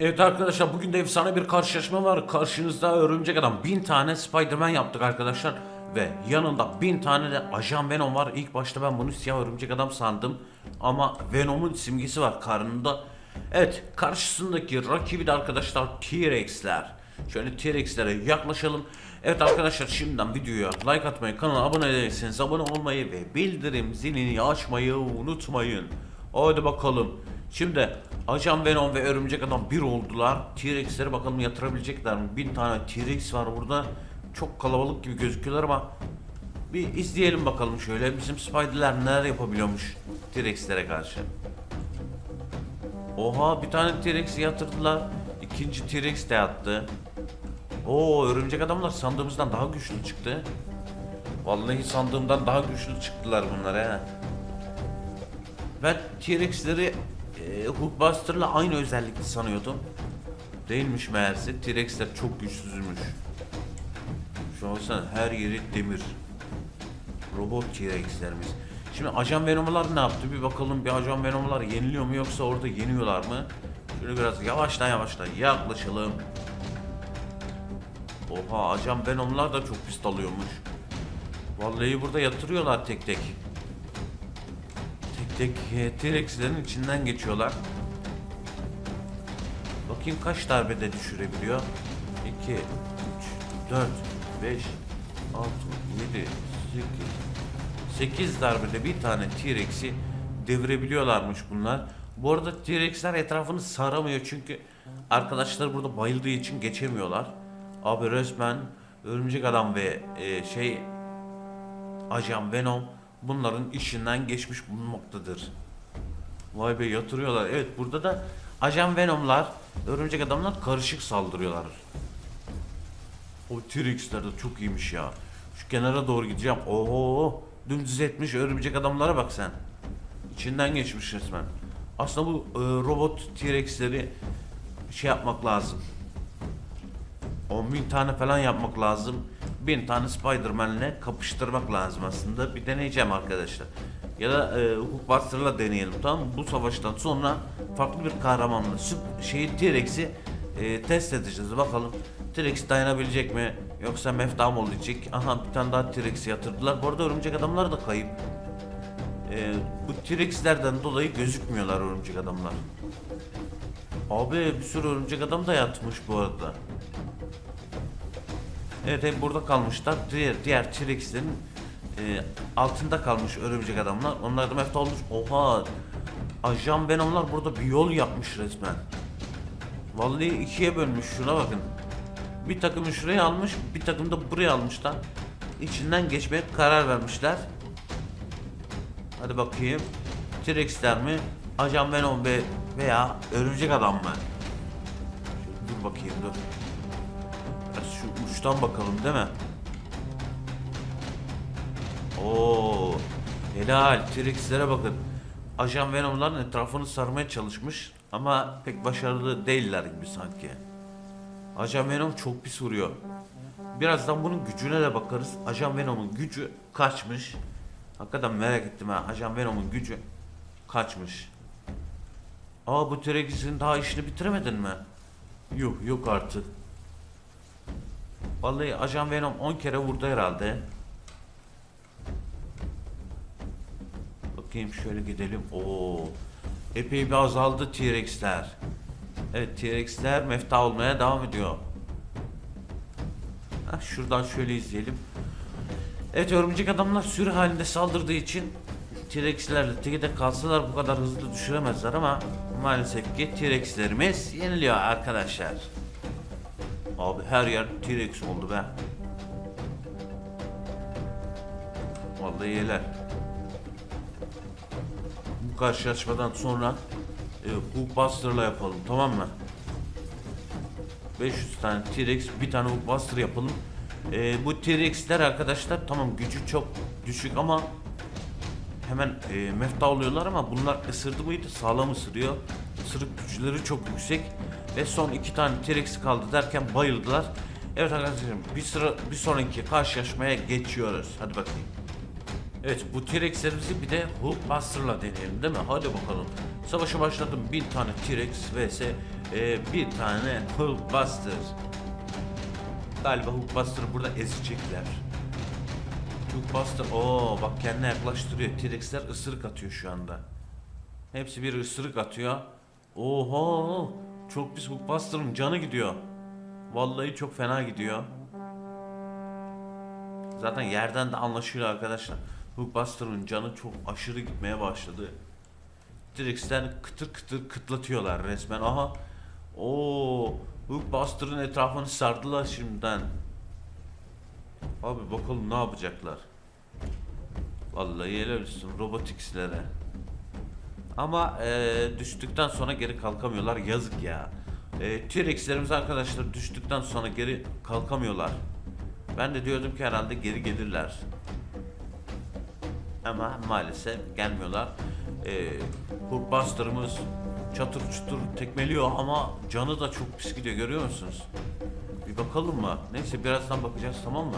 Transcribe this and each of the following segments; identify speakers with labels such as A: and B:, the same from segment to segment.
A: Evet arkadaşlar bugün de efsane bir karşılaşma var. Karşınızda örümcek adam. Bin tane Spider-Man yaptık arkadaşlar. Ve yanında bin tane de Ajan Venom var. İlk başta ben bunu siyah örümcek adam sandım. Ama Venom'un simgesi var karnında. Evet karşısındaki rakibi de arkadaşlar T-Rex'ler. Şöyle T-Rex'lere yaklaşalım. Evet arkadaşlar şimdiden videoya like atmayı, kanala abone değilseniz abone olmayı ve bildirim zilini açmayı unutmayın. Hadi bakalım. Şimdi Ajan Venom ve Örümcek Adam bir oldular. T-Rex'leri bakalım yatırabilecekler mi? Bin tane T-Rex var burada. Çok kalabalık gibi gözüküyorlar ama bir izleyelim bakalım şöyle. Bizim Spider'ler neler yapabiliyormuş T-Rex'lere karşı. Oha bir tane T-Rex'i yatırdılar. İkinci T-Rex de yattı. Oo örümcek adamlar sandığımızdan daha güçlü çıktı. Vallahi sandığımdan daha güçlü çıktılar bunlar he. Ben T-Rex'leri e, Hulkbuster'la aynı özellikli sanıyordum. Değilmiş meğerse. T-Rex'ler çok güçsüzmüş. Şu an baksana her yeri demir. Robot T-Rex'lerimiz. Şimdi Ajan Venom'lar ne yaptı? Bir bakalım bir Ajan Venom'lar yeniliyor mu yoksa orada yeniyorlar mı? Şöyle biraz yavaştan yavaştan yaklaşalım. Oha Ajan Venom'lar da çok pis dalıyormuş. Vallahi burada yatırıyorlar tek tek. E, T-Rex'lerin içinden geçiyorlar. Bakayım kaç darbede düşürebiliyor. 2, 3, 4, 5, 6, 7, 8, 8 darbede bir tane T-Rex'i devirebiliyorlarmış bunlar. Bu arada T-Rex'ler etrafını saramıyor çünkü arkadaşlar burada bayıldığı için geçemiyorlar. Abi resmen Örümcek Adam ve e, şey Ajan Venom bunların işinden geçmiş bulunmaktadır. Vay be yatırıyorlar. Evet burada da Ajan Venom'lar, Örümcek Adamlar karışık saldırıyorlar. O T-Rex'ler de çok iyiymiş ya. Şu kenara doğru gideceğim. Oho dümdüz etmiş Örümcek Adamlara bak sen. İçinden geçmiş resmen. Aslında bu e, robot T-Rex'leri şey yapmak lazım. 10 bin tane falan yapmak lazım. Bin tane Spider-Man'le kapıştırmak lazım aslında. Bir deneyeceğim arkadaşlar. Ya da e, Hulkbuster'la deneyelim tamam mı? Bu savaştan sonra farklı bir kahramanla şeyi T-Rex'i e, test edeceğiz. Bakalım T-Rex dayanabilecek mi? Yoksa mefta olacak? Aha bir tane daha T-Rex'i yatırdılar. Bu arada örümcek adamlar da kayıp. E, bu T-Rex'lerden dolayı gözükmüyorlar örümcek adamlar. Abi bir sürü örümcek adam da yatmış bu arada. Evet hep burada kalmışlar. Diğer diğer T-Rex'lerin e, altında kalmış örümcek adamlar. Onlar da mefta olmuş. Oha! Ajan Venom'lar burada bir yol yapmış resmen. Vallahi ikiye bölmüş. Şuna bakın. Bir takımı şuraya almış, bir takım da buraya almışlar. İçinden geçmeye karar vermişler. Hadi bakayım. T-Rex'ler mi? Ajan Venom ve veya örümcek adam mı? Dur bakayım dur. Şu uçtan bakalım değil mi? Oo, helal. T-Rex'lere bakın. Ajan Venom'ların etrafını sarmaya çalışmış ama pek başarılı değiller gibi sanki. Ajan Venom çok pis vuruyor. Birazdan bunun gücüne de bakarız. Ajan Venom'un gücü kaçmış. Hakikaten merak ettim ha. Ajan Venom'un gücü kaçmış. Aa bu T-Rex'in daha işini bitiremedin mi? Yok yok artık. Vallahi Ajan Venom 10 kere vurdu herhalde. Bakayım şöyle gidelim. Oo. Epey bir azaldı T-Rex'ler. Evet T-Rex'ler mefta olmaya devam ediyor. Heh, şuradan şöyle izleyelim. Evet örümcek adamlar sürü halinde saldırdığı için T-Rex'lerle tekide kalsalar bu kadar hızlı düşüremezler ama maalesef ki T-Rex'lerimiz yeniliyor arkadaşlar. Abi her yer T-Rex oldu be. Vallahi yeler. Bu karşılaşmadan sonra e, Hulkbuster'la yapalım tamam mı? 500 tane T-Rex bir tane Hulkbuster yapalım. E, bu T-Rex'ler arkadaşlar tamam gücü çok düşük ama hemen e, mefta oluyorlar ama bunlar ısırdı mıydı sağlam ısırıyor. Isırık güçleri çok yüksek ve son iki tane T-Rex kaldı derken bayıldılar. Evet arkadaşlar bir sıra bir sonraki karşılaşmaya geçiyoruz. Hadi bakayım. Evet bu T-Rex'lerimizi bir de Hulkbuster'la deneyelim değil mi? Hadi bakalım. Savaşa başladım. Bin tane T-Rex vs e, bir tane Hulkbuster. Galiba Hulkbuster'ı burada ezecekler. Hulkbuster o bak kendine yaklaştırıyor. T-Rex'ler ısırık atıyor şu anda. Hepsi bir ısırık atıyor. Oho! Çok pis Hulkbuster'ın canı gidiyor. Vallahi çok fena gidiyor. Zaten yerden de anlaşılıyor arkadaşlar. Hulkbuster'ın canı çok aşırı gitmeye başladı. T-Rex'ten kıtır kıtır kıtlatıyorlar resmen. Aha. Oo, Hulkbuster'ın etrafını sardılar şimdiden. Abi bakalım ne yapacaklar. Vallahi helal olsun Robotix'lere. Ama eee, düştükten sonra geri kalkamıyorlar. Yazık ya. Eee T-Rex'lerimiz arkadaşlar düştükten sonra geri kalkamıyorlar. Ben de diyordum ki herhalde geri gelirler. Ama maalesef gelmiyorlar. Ee, Hulkbuster'ımız çatır çutur tekmeliyor ama canı da çok pis gidiyor görüyor musunuz? Bir bakalım mı? Neyse birazdan bakacağız tamam mı?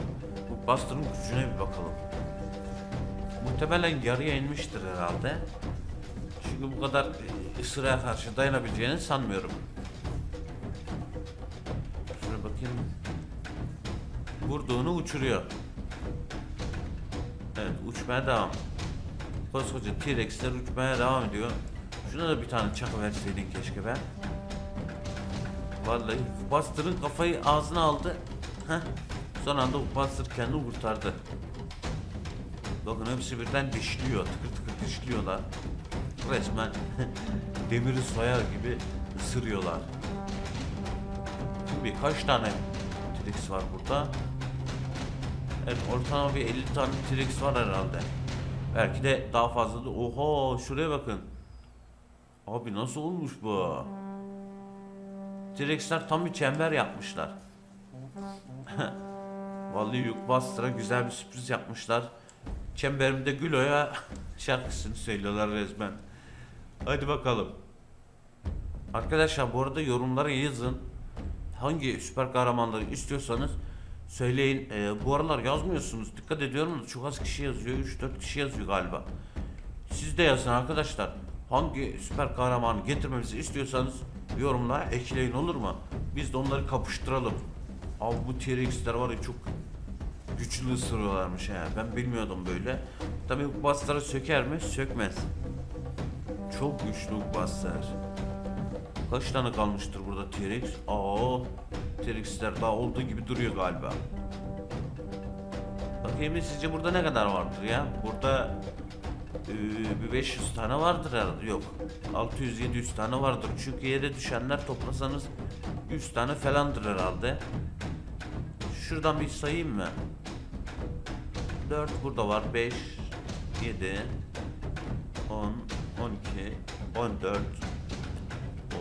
A: Hulkbuster'ın gücüne bir bakalım. Muhtemelen yarıya inmiştir herhalde. Çünkü bu kadar e, ısırığa karşı dayanabileceğini sanmıyorum. Şöyle bakayım. Vurduğunu uçuruyor. Evet uçmaya devam. Koskoca T-Rex'ler uçmaya devam ediyor. Şuna da bir tane çakı verseydin keşke be. Vallahi Buster'ın kafayı ağzına aldı. Heh. Son anda Buster kendini kurtardı. Bakın hepsi birden dişliyor. Tıkır tıkır dişliyorlar. Resmen demiri soyar gibi ısırıyorlar. Şimdi kaç tane T-Rex var burada? Evet ortalama bir 50 tane T-Rex var herhalde. Belki de daha fazla da. Oha şuraya bakın. Abi nasıl olmuş bu? T-Rex'ler tam bir çember yapmışlar. Vallahi Hulkbuster'a güzel bir sürpriz yapmışlar. Çemberimde Gülo'ya şarkısını söylüyorlar resmen. Hadi bakalım. Arkadaşlar bu arada yorumlara yazın. Hangi süper kahramanları istiyorsanız söyleyin. Ee, bu aralar yazmıyorsunuz. Dikkat ediyorum da çok az kişi yazıyor. 3-4 kişi yazıyor galiba. Siz de yazın arkadaşlar. Hangi süper kahramanı getirmemizi istiyorsanız yorumlara ekleyin olur mu? Biz de onları kapıştıralım. Abi bu T-Rex'ler var ya çok güçlü ısırıyorlarmış ha. Ben bilmiyordum böyle. Tabii Hulkbuster'ı söker mi? Sökmez. Çok güçlü Hulkbuster. Kaç tane kalmıştır burada T-Rex? Aa, T-Rex'ler daha olduğu gibi duruyor galiba. Bakayım sizce burada ne kadar vardır ya? Burada ee, bir 500 tane vardır herhalde. Yok. 600-700 tane vardır. Çünkü yere düşenler toplasanız 100 tane falandır herhalde. Şuradan bir sayayım mı? 4 burada var. 5 7 10 12 14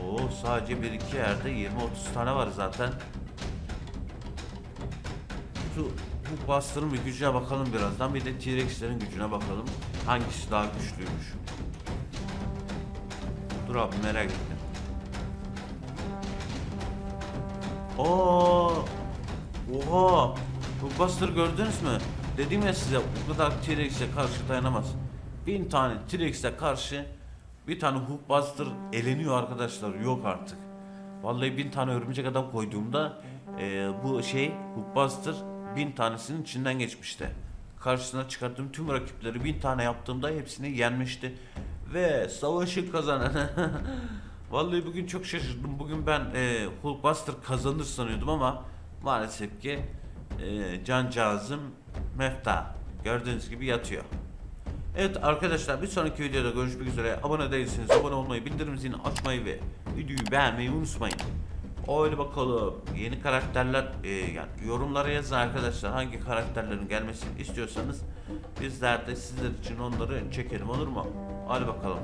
A: Oo sadece bir iki yerde 20-30 tane var zaten. Şu Hulkbuster'ın bir gücüne bakalım birazdan. Bir de T-Rex'lerin gücüne bakalım. Hangisi daha güçlüymüş? Dur abi merak ettim. Oo! Oha! Hulkbuster gördünüz mü? Dedim ya size bu kadar T-Rex'e karşı dayanamaz. Bin tane T-Rex'e karşı bir tane Hulkbuster eleniyor arkadaşlar. Yok artık. Vallahi bin tane örümcek adam koyduğumda eee, bu şey Hulkbuster bin tanesinin içinden geçmişti. Karşısına çıkarttığım tüm rakipleri bin tane yaptığımda hepsini yenmişti. Ve savaşı kazanan. Vallahi bugün çok şaşırdım. Bugün ben eee Hulkbuster kazanır sanıyordum ama maalesef ki eee cancağızım mefta. Gördüğünüz gibi yatıyor. Evet arkadaşlar bir sonraki videoda görüşmek üzere. Abone değilseniz abone olmayı, bildirim zilini açmayı ve videoyu beğenmeyi unutmayın. Öyle bakalım. Yeni karakterler e, yani yorumlara yazın arkadaşlar. Hangi karakterlerin gelmesini istiyorsanız bizler de sizler için onları çekelim olur mu? Hadi bakalım.